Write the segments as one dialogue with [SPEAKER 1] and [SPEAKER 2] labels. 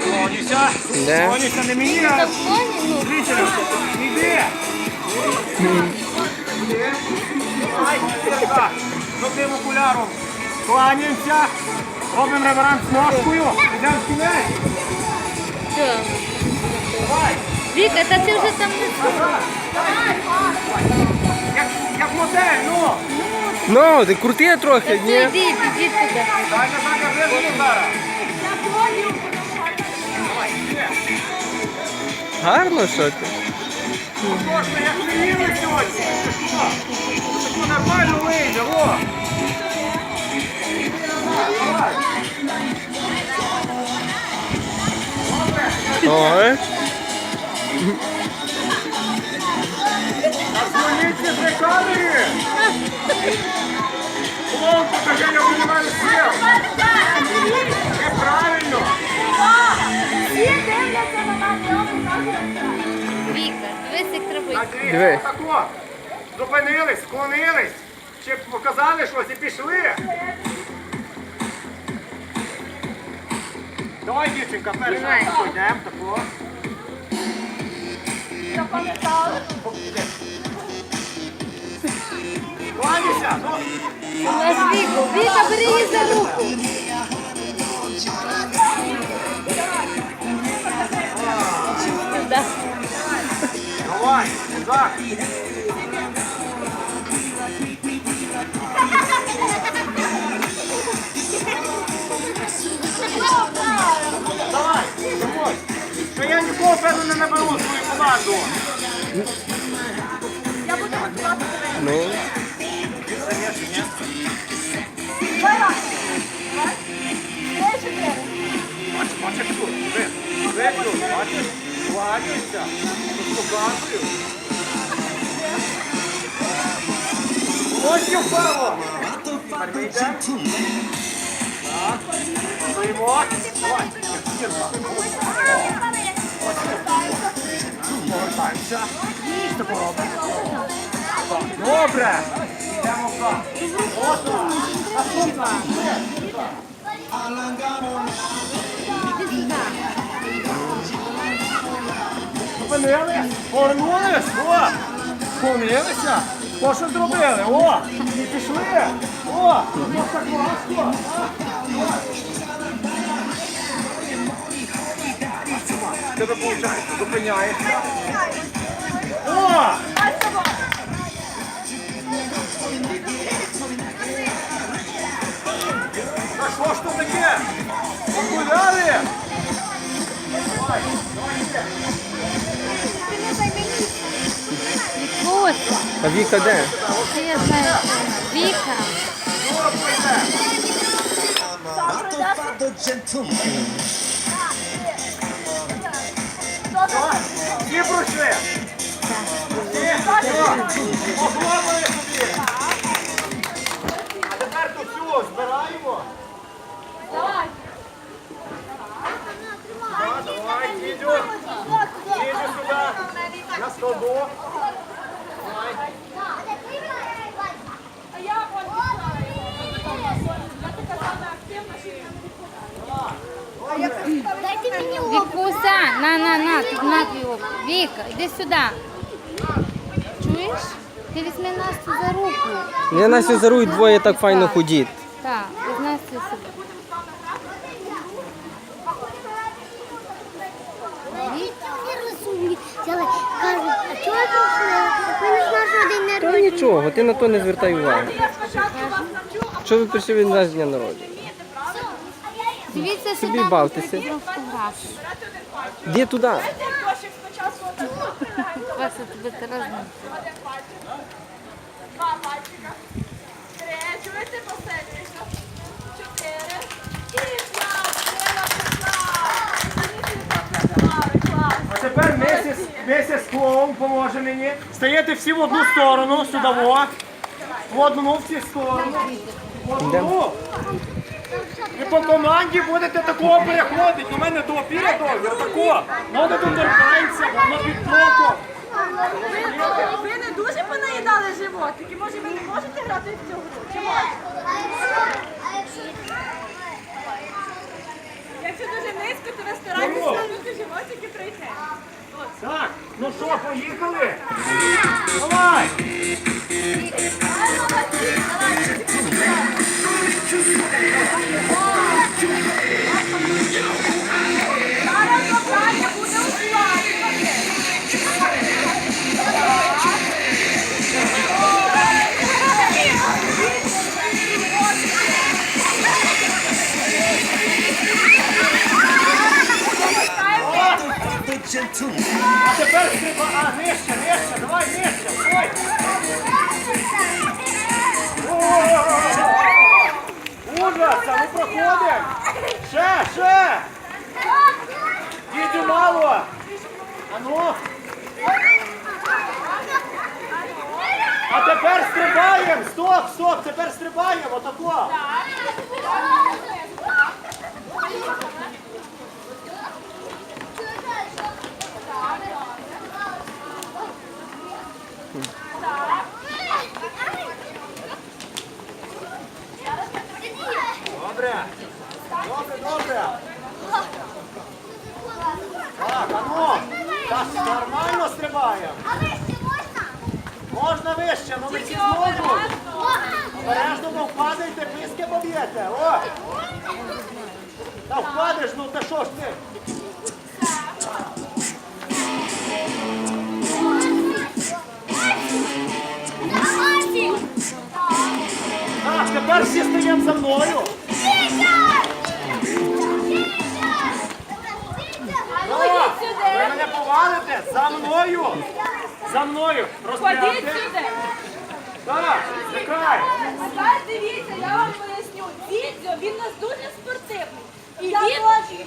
[SPEAKER 1] Склонюся.
[SPEAKER 2] Де?
[SPEAKER 1] Не мені, а
[SPEAKER 3] ну,
[SPEAKER 1] зрителям. Іди. Іди. З окуляром. Кланяємося. Робимо реверанс ножкою. Йдемо в кінець. Давай.
[SPEAKER 3] Віка, та ти вже там не
[SPEAKER 1] Як, як модель, ну.
[SPEAKER 2] Ну, ти крути трохи, ні?
[SPEAKER 3] йди, іди туди.
[SPEAKER 1] Дай назад, я вижу зараз.
[SPEAKER 2] Гарно, що ти?
[SPEAKER 1] Можна, як ми їли сьогодні. Таку нормально вийде, о. Давай.
[SPEAKER 2] Ой.
[SPEAKER 1] Звоните з камери! Клоун, покажи, я виливаю сів! Неправильно!
[SPEAKER 3] Дивись, як
[SPEAKER 2] Диви.
[SPEAKER 1] отако. Зупинились, склонились. Чи показали щось і пішли. Давай, дівчинка, перша. Йдемо, тако. Кланяйся, ну.
[SPEAKER 3] Віка, бери її за руку.
[SPEAKER 1] Давай, назад. Давай, давай. Та я нікого певно не наберу свою команду.
[SPEAKER 2] Ну.
[SPEAKER 1] Бач, бач, як тут. Ви, ви тут, бачиш? Кланяйся. Тут показую. Ось і впало. Тепер ми йдемо. Так. Стоїмо. Давай. Повертаємося. Що поробимо? Так, Добре. Йдемо в хату. Отак. Наступна. Зупинили, повернулись, о, склонилися, то що зробили, о, і пішли, о, ну так. Тебе виходить, зупиняєшся. О! А що ж таке? Окуляри?
[SPEAKER 2] А Віка де?
[SPEAKER 3] Це я знаю. Віка.
[SPEAKER 1] Всі пройшли. Всі. Похлопали собі. А тепер тут все, збираємо. Так, Давай, дідю. Дідю сюди. На столбу.
[SPEAKER 3] Вікуся, на, на, на, тут на твій око. Віка, іди сюди. Чуєш? Ти візьми Настю за руку.
[SPEAKER 2] Я Настю зарують двоє так файно ходіть.
[SPEAKER 3] Так, з Настю сюди.
[SPEAKER 4] не розумні. Взяли, кажуть, а чого ви прийшли? Ми не знаємо, що день
[SPEAKER 2] Та
[SPEAKER 4] народження.
[SPEAKER 2] Нічого, ти на то не звертай уваги. Що ви прийшли від нас з дня народження?
[SPEAKER 3] Дивіться
[SPEAKER 2] Собі
[SPEAKER 3] сюди.
[SPEAKER 2] бавтеся. Де туди?
[SPEAKER 3] Вася, тебе.
[SPEAKER 5] Два пальчика. Три. Чуєте
[SPEAKER 1] клоун поможе мені. Стаєте всі в одну сторону, сюди во. В одну всі сторону. В одну. І по команді будете такого переходити. У мене до опіра довго, отако. Ноги доторкається, воно під кроком.
[SPEAKER 5] Ви не дуже понаїдали животики. Може ви не можете грати в цю гру? Чи можете? Якщо дуже низько,
[SPEAKER 1] поїхали! Давай!
[SPEAKER 5] Зараз завдання буде ускладнювати.
[SPEAKER 1] А тепер стрибай, а нижче, давай нижче, а ну проходимо! Ще, ще! Дідю мало! Ну! А тепер стрибаємо! Стоп, стоп, тепер стрибаємо, отако! Добре! Добре, добре! Так, а ну! Так, нормально стрибаємо!
[SPEAKER 4] А вище можна?
[SPEAKER 1] Можна вище, ну ви всі зможуть! Обережно, бо впадайте, писки поб'єте! Та впадеш, ну та що ж ти? Тепер всі стаємо за мною! Ви мене повалите! За мною! За мною!
[SPEAKER 5] Ходіть
[SPEAKER 1] Розпрягти!
[SPEAKER 5] сюди.
[SPEAKER 1] Так, чекай!
[SPEAKER 5] Тепер дивіться, я вам поясню. Дідзьо, він у нас дуже спортивний. І він,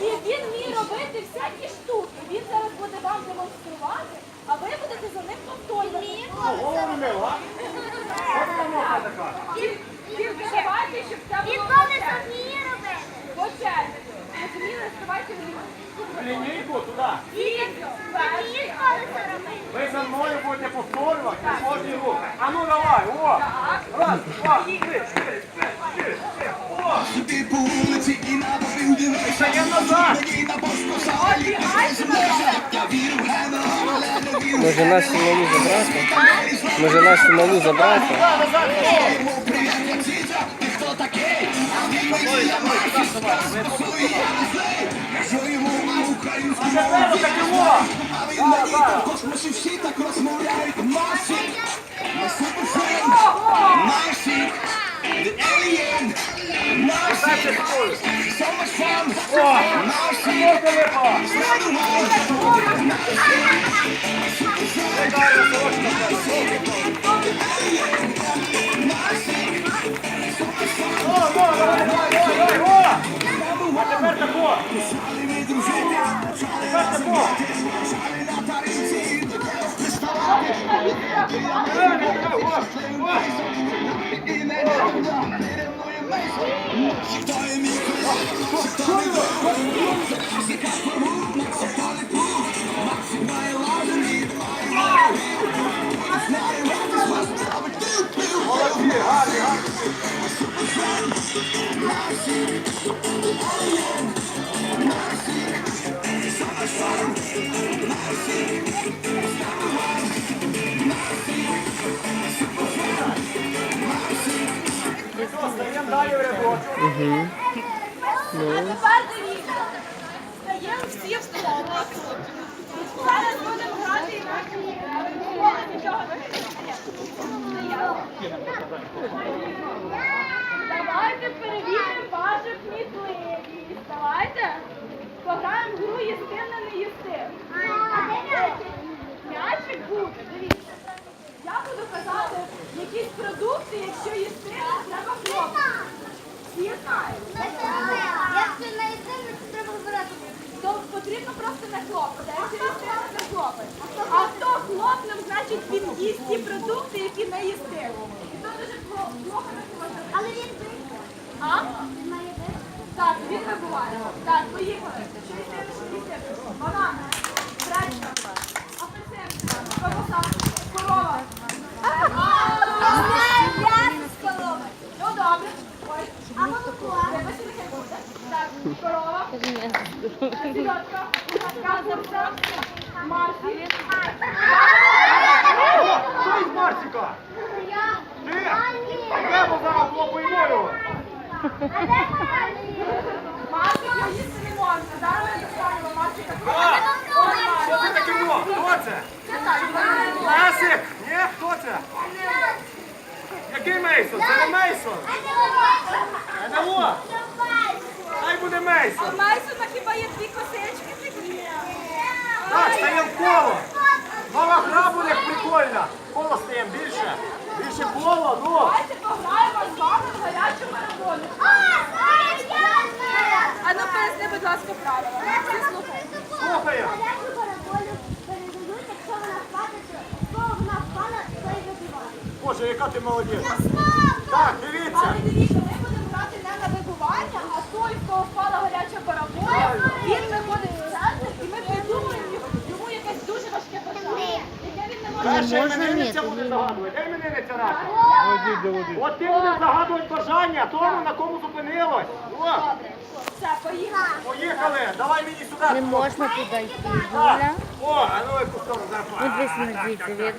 [SPEAKER 5] і він вміє робити всякі штуки. Він зараз буде вам демонструвати, а ви будете за ним повторювати.
[SPEAKER 1] Голову мила! Що ти там така?
[SPEAKER 5] Давайте, щоб це було
[SPEAKER 4] Він
[SPEAKER 5] по
[SPEAKER 4] коли
[SPEAKER 5] черзі.
[SPEAKER 4] вміє робити.
[SPEAKER 5] Розуміли, ставайте в.
[SPEAKER 1] Лінійку туди!
[SPEAKER 5] Дідзьо, перший.
[SPEAKER 4] Він коли це робити.
[SPEAKER 1] Ви за мною будете повторювати кожні рухи. А ну давай, о! Раз, два, три, чотири, п'ять, шість, сім, о! Стаємо назад!
[SPEAKER 2] Може нашу малу забрати? Може нашу малу забрати?
[SPEAKER 1] О! А тепер отаке о! Зараз, зараз! Дайте такою. О! Можна випала! Легально, срочно. О, тепер
[SPEAKER 5] дивіться. Стаємо всі в. Зараз будемо грати інакше. Нічого. Давайте перевіримо вашу кмітливість. Давайте. Пограємо гру їсти на не їсти. М'ячик буде, дивіться. Я буду казати якісь продукти, якщо їсти, треба хлопці.
[SPEAKER 4] Якщо не йдемо, то треба вибирати.
[SPEAKER 5] Потрібно просто не хлопати. А хто хлопнув, значить він їсть ті продукти, які не їсти. І то дуже плохо не можна.
[SPEAKER 4] Але він бив.
[SPEAKER 5] Так, він вибуває. Так, поїхали. Що
[SPEAKER 1] із
[SPEAKER 5] не
[SPEAKER 1] це таке було? Хто це? Лесик? Ні, хто це? Який Мейсон? Це не Мейсон. Буде Мейсон.
[SPEAKER 5] А Майсона хіба є дві косички?
[SPEAKER 1] Так, стаємо в коло. Нова гра буде прикольна. Коло стаємо більше. Більше коло, ну.
[SPEAKER 5] Давайте пограємо з вами в гарячу марафону. А ну поясни, будь ласка, правила. Всі слухайте.
[SPEAKER 1] Слухаю. Боже, яка ти молодець. Так, дивіться.
[SPEAKER 5] Але дивіться, ми будемо грати не на вибування, а той, в кого впала гаряча бараболя, він виходить в центр, і ми придумаємо йому якесь дуже важке бажання, яке він не може
[SPEAKER 1] Перша
[SPEAKER 3] можна
[SPEAKER 1] іменинниця
[SPEAKER 3] ні,
[SPEAKER 1] буде
[SPEAKER 3] ні.
[SPEAKER 1] загадувати. Де іменинниця наша? От ти будеш загадувати бажання тому, на кому зупинилось. О,
[SPEAKER 5] все, поїхали.
[SPEAKER 1] поїхали. Давай мені сюди.
[SPEAKER 3] Не можна туди йти, Юля.
[SPEAKER 1] О, а ну яку сторону зараз.
[SPEAKER 3] От ви смердіться, видиш?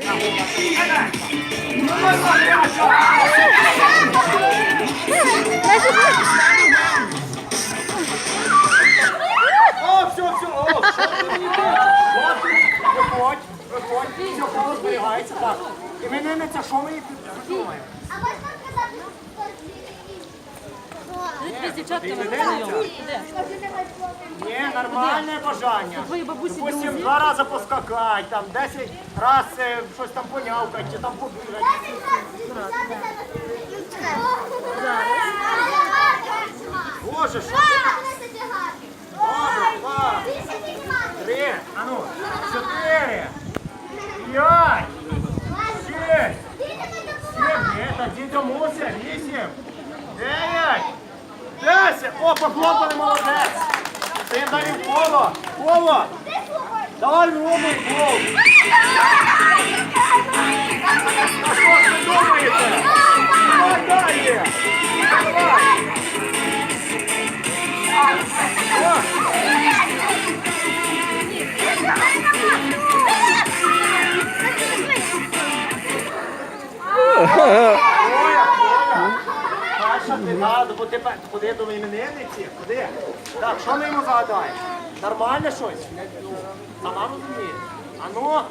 [SPEAKER 1] О, все, все, о, що ти мені виходь, виходь, все, коло зберігається, так. Іменинниця, що мені тут придумає?
[SPEAKER 4] А можна сказати?
[SPEAKER 1] Ні, нормальне бажання. Допустим, два рази поскакай, там, 10 раз е, щось там понявкать, чи там побігать. Боже, що? Добре, два, три, а ну, чотири, п'ять, шість, сім, ні, так дідьо вісім, дев'ять, десять. О, похлопали, молодець. Ти далі в коло, коло. Давай Рома в гол. А що ж ви думаєте? Давай далі. Давай. О. Ти куди до іменинниці? Так, що ми йому загадаємо? Нормальне щось? Ну, Сама розуміє. А ну.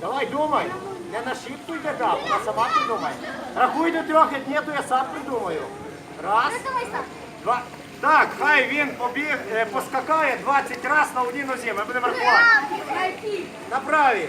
[SPEAKER 1] Давай думай. Не на шибку йде а сама придумай. Рахуй до трьох, як то я сам придумаю. Раз. Так, хай він е, поскакає 20 раз на одній нозі. Ми будемо рахувати. На правій.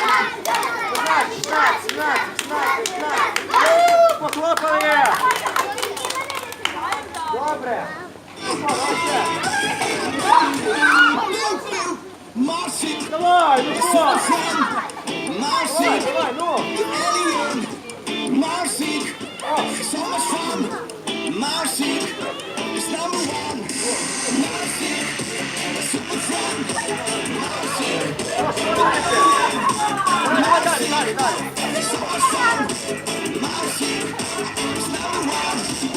[SPEAKER 1] далі, далі.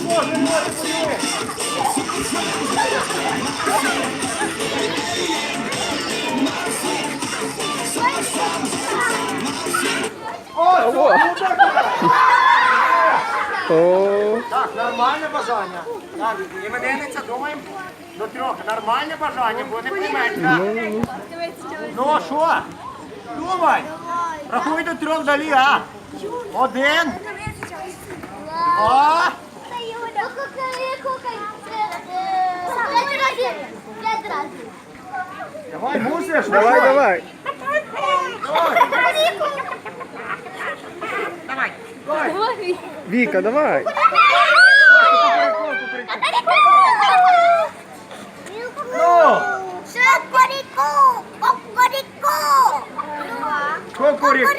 [SPEAKER 1] Боже, Боже, подиви. О, так, нормальне бажання. Так, іменинниця, думаємо до трьох. Нормальне бажання, бо не. Ну що? Думай. Рахуй до трьох далі, а? Один, два,
[SPEAKER 4] П'ять разів.
[SPEAKER 1] давай, мусиш.
[SPEAKER 2] давай, давай.
[SPEAKER 1] Давай.
[SPEAKER 2] Віка, давай.
[SPEAKER 1] Ну,
[SPEAKER 4] Кукуріку! Кукуріку!
[SPEAKER 1] Кукуріку,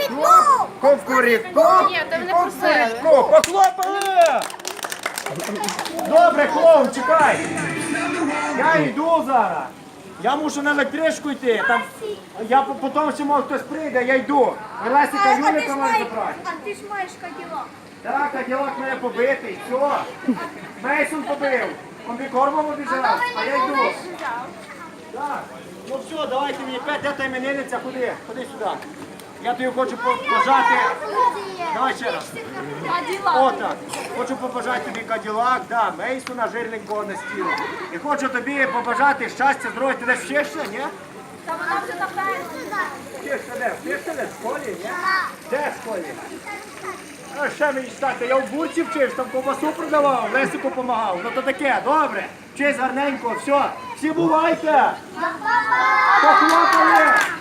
[SPEAKER 1] кукуріку, кукуріку. Похлопали! Добре, клоун, чекай. Я йду зараз. Я мушу на електричку йти. Там, я по- потім ще може хтось прийде, я йду. І Лесика Юлика може забрати.
[SPEAKER 5] А ти ж маєш каділок.
[SPEAKER 1] Так, а ділок мене побитий, все. Мейсон побив. Он бікормом обіжав, а я йду. Так. Ну все, давайте мені п'ять, де та іменинниця, ходи, ходи сюди. Я тобі хочу побажати. Давай ще раз.
[SPEAKER 5] Каділак.
[SPEAKER 1] О, так. Хочу побажати тобі Каділак, да, Мейсона жирненького на стіл. І хочу тобі побажати щастя, здоров'я. Ти десь вчишся, ні?
[SPEAKER 5] Та вона вже на.
[SPEAKER 1] Вчишся де? Вчишся де? В школі, ні? Де в школі? А ще мені читати, я в бурці вчився, там ковбасу продавав, Лесику допомагав. Ну то таке, добре. Вчись гарненько, все. Всі бувайте! Похлопали!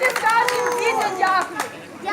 [SPEAKER 5] Давайте скажемо дітям дякую.
[SPEAKER 1] Ну